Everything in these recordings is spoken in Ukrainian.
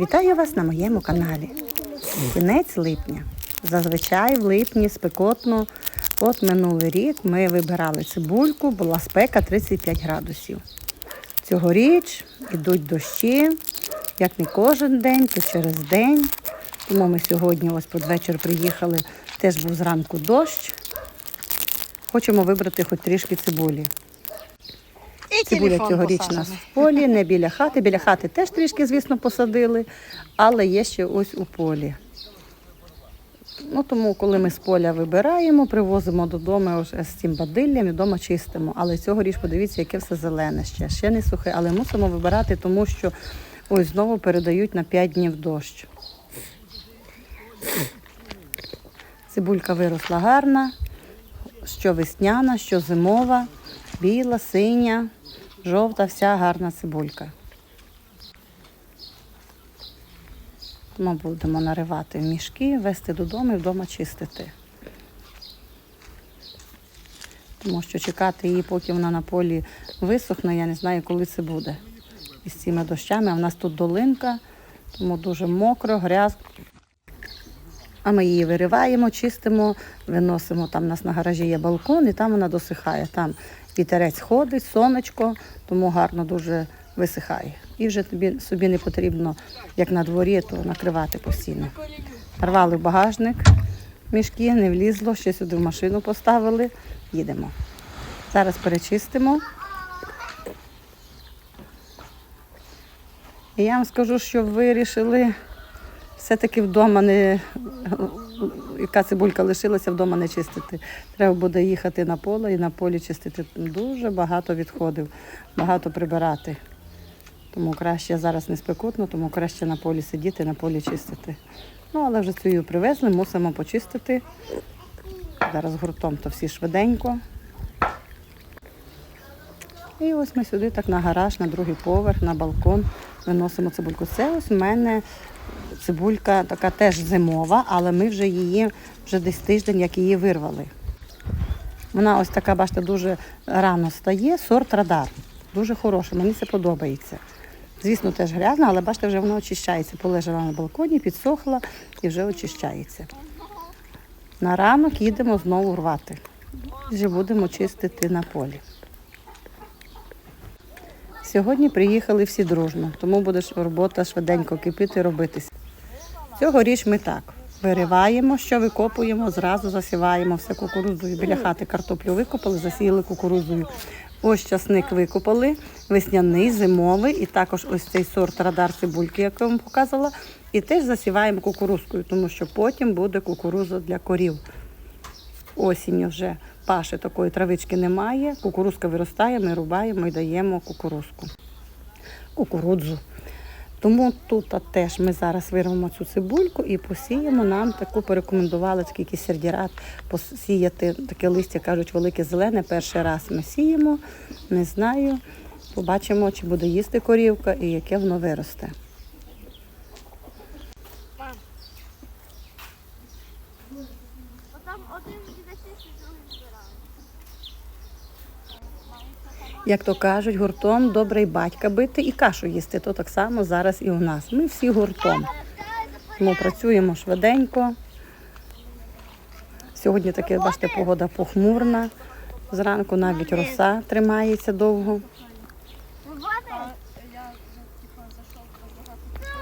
Вітаю вас на моєму каналі. Кінець липня. Зазвичай в липні спекотно. От минулий рік ми вибирали цибульку, була спека 35 градусів. Цьогоріч ідуть дощі, як не кожен день, то через день. Тому ми сьогодні ось під вечір приїхали, теж був зранку дощ. Хочемо вибрати хоч трішки цибулі. Цибуля цьогоріч у нас в полі, не біля хати. Біля хати теж трішки, звісно, посадили, але є ще ось у полі. Ну, тому, коли ми з поля вибираємо, привозимо додому вже з цим бадиллям і вдома чистимо. Але цьогоріч подивіться, яке все зелене ще. Ще не сухе, але мусимо вибирати, тому що ось знову передають на 5 днів дощ. Цибулька виросла гарна, що весняна, що зимова, біла, синя, жовта, вся гарна цибулька. Тому будемо наривати в мішки, вести додому і вдома чистити. Тому що чекати її, поки вона на полі висохне, я не знаю, коли це буде. Із цими дощами. А в нас тут долинка, тому дуже мокро, грязно. А ми її вириваємо, чистимо, виносимо. Там у нас на гаражі є балкон, і там вона досихає. Там вітерець ходить, сонечко, тому гарно дуже висихає. І вже тобі собі не потрібно, як на дворі, то накривати постійно. Рвали в багажник мішки, не влізло, ще сюди в машину поставили. Їдемо. Зараз перечистимо. І я вам скажу, що вирішили все-таки вдома не яка цибулька лишилася, вдома не чистити. Треба буде їхати на поле і на полі чистити. Дуже багато відходів, багато прибирати. Тому краще зараз не спекотно, тому краще на полі сидіти, на полі чистити. Ну, але вже цю привезли, мусимо почистити. Зараз гуртом то всі швиденько. І ось ми сюди так на гараж, на другий поверх, на балкон виносимо цибульку. Це ось в мене цибулька така теж зимова, але ми вже її вже десь тиждень, як її вирвали. Вона ось така, бачите, дуже рано стає, сорт радар. Дуже хороша, мені це подобається. Звісно, теж грязна, але бачите, вже вона очищається. Полежала на балконі, підсохла і вже очищається. На ранок їдемо знову рвати. Вже будемо чистити на полі. Сьогодні приїхали всі дружно, тому буде робота швиденько кипіти, робитися. Цьогоріч ми так вириваємо, що викопуємо, зразу засіваємо все кукурудзою. Біля хати картоплю викопали, засіяли кукурудзою. Ось часник викопали, весняний, зимовий, і також ось цей сорт радар цибульки, як я вам показувала, і теж засіваємо кукурузкою, тому що потім буде кукуруза для корів. Осінь вже паші такої травички немає, кукурузка виростає, ми рубаємо і даємо кукурузку. Кукурудзу. Тому тут теж ми зараз вирвемо цю цибульку і посіємо. Нам таку порекомендували такий сердірат посіяти таке листя, кажуть, велике зелене. Перший раз ми сіємо. Не знаю. Побачимо, чи буде їсти корівка і яке воно виросте. Там один буде чистий, другий збирає. Як то кажуть, гуртом добрий батька бити і кашу їсти. То так само зараз і у нас. Ми всі гуртом. Тому працюємо швиденько. Сьогодні таке, бачите, погода похмурна. Зранку навіть роса тримається довго.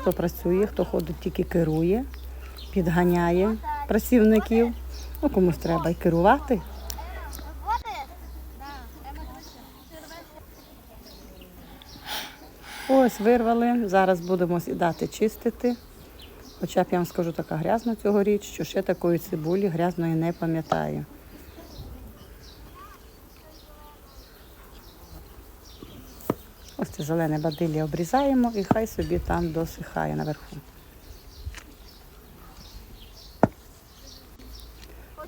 Хто працює, хто ходить, тільки керує, підганяє працівників. Ну, комусь треба й керувати. Ось вирвали. Зараз будемо сідати чистити. Хоча б я вам скажу, така грязна цьогоріч, що ще такої цибулі грязної не пам'ятаю. Ось це зелене бадилля обрізаємо і хай собі там досихає наверху.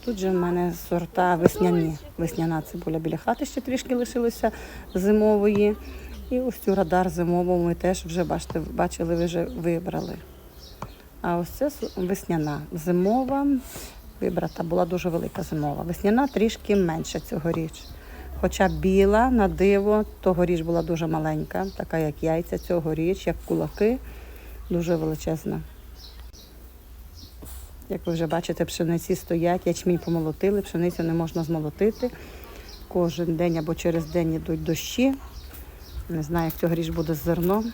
Тут же в мене сорта весняні. Весняна цибуля біля хати ще трішки лишилося зимової. І ось цю радар зимову ми теж вже бачите, бачили, ви вже вибрали. А ось це весняна. Зимова вибрата була дуже велика зимова. Весняна трішки менша цьогоріч. Хоча біла на диво, тогоріч була дуже маленька, така як яйця, цьогоріч, як кулаки. дуже величезна. Як ви вже бачите, пшениці стоять, ячмінь помолотили, пшеницю не можна змолотити. Кожен день або через день йдуть дощі. Не знаю, як цьогоріч буде з зерном.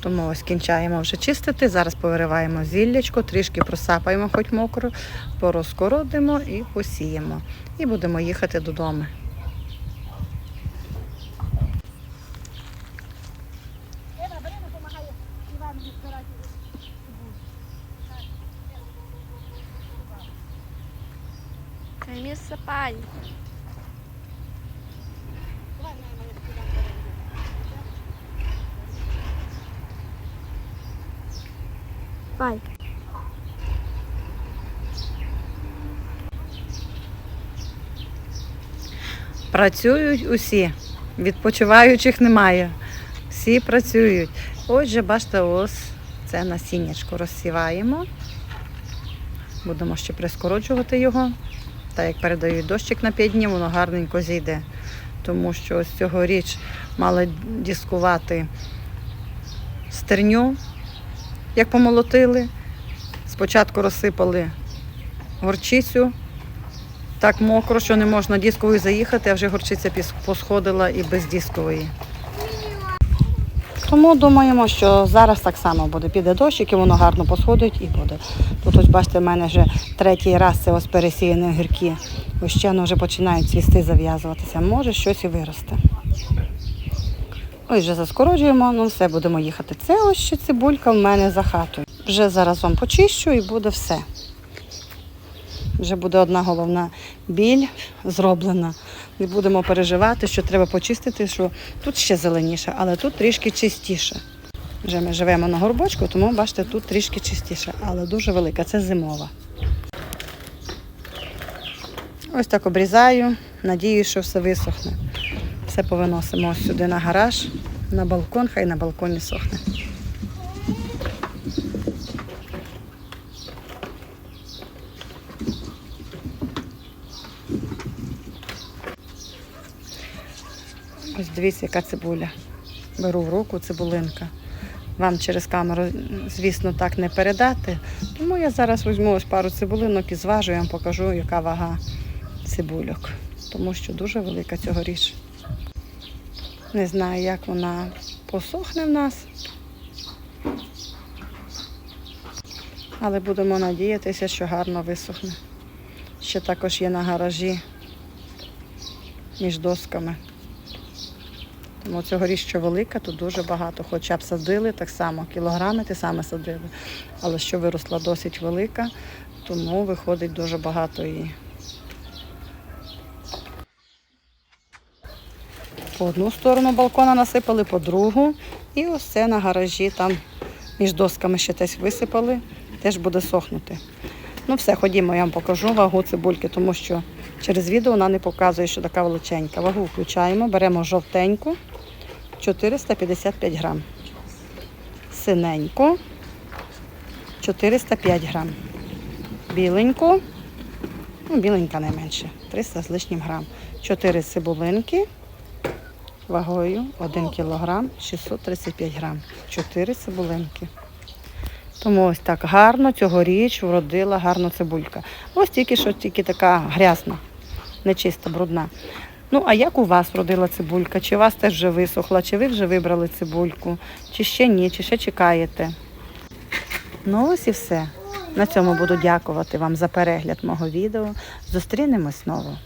Тому ось кінчаємо вже чистити. Зараз повириваємо зіллячко, трішки просапаємо, хоч мокро, порозкородимо і посіємо. І будемо їхати додому. Місце пай. Пай. Працюють усі, відпочиваючих немає. Всі працюють. Отже, бачите, ось це насіннячко розсіваємо. Будемо ще прискороджувати його. Так як передають дощик на 5 днів, воно гарненько зійде. Тому що ось цьогоріч мали дискувати стерню, як помолотили. Спочатку розсипали горчицю, так мокро, що не можна дисковою заїхати, а вже горчиця посходила і без дискової. Тому думаємо, що зараз так само буде. Піде дощик і воно гарно посходить і буде. Тут ось бачите, в мене вже третій раз це ось пересіяні огірки. Ось ще воно вже починають цвісти зав'язуватися. Може щось і виросте. Ось вже заскороджуємо, ну все, будемо їхати. Це ось ще цибулька в мене за хатою. Вже зараз вам почищу і буде все. Вже буде одна головна біль зроблена. Не будемо переживати, що треба почистити, що тут ще зеленіше, але тут трішки чистіше. Вже ми живемо на горбочку, тому бачите, тут трішки чистіше, але дуже велика. Це зимова. Ось так обрізаю. Надію, що все висохне. Все повиносимо ось сюди на гараж, на балкон, хай на балконі сохне. Ось дивіться, яка цибуля. Беру в руку цибулинка. Вам через камеру, звісно, так не передати. Тому я зараз візьму ось пару цибулинок і зважу, я вам покажу, яка вага цибульок. Тому що дуже велика цьогоріч. Не знаю, як вона посохне в нас. Але будемо надіятися, що гарно висохне. Ще також є на гаражі між досками. Тому цьогоріч, що велика, то дуже багато. Хоча б садили так само, кілограми ти саме садили. Але що виросла досить велика, тому виходить дуже багато її. По одну сторону балкона насипали, по другу. І ось це на гаражі там між досками ще десь висипали, теж буде сохнути. Ну все, ходімо, я вам покажу вагу цибульки, тому що через відео вона не показує, що така величенька. Вагу включаємо, беремо жовтеньку 455 грам. Синеньку 405 грам. Біленьку, ну, біленька найменше, 300 з лишнім грам. 4 цибулинки вагою 1 кг 635 грам. 4 цибулинки. Тому ось так гарно цьогоріч вродила гарно цибулька. Ось тільки що тільки така грязна, нечиста, брудна. Ну, а як у вас родила цибулька? Чи у вас теж вже висохла, чи ви вже вибрали цибульку, чи ще ні, чи ще чекаєте? Ну ось і все. На цьому буду дякувати вам за перегляд мого відео. Зустрінемось знову.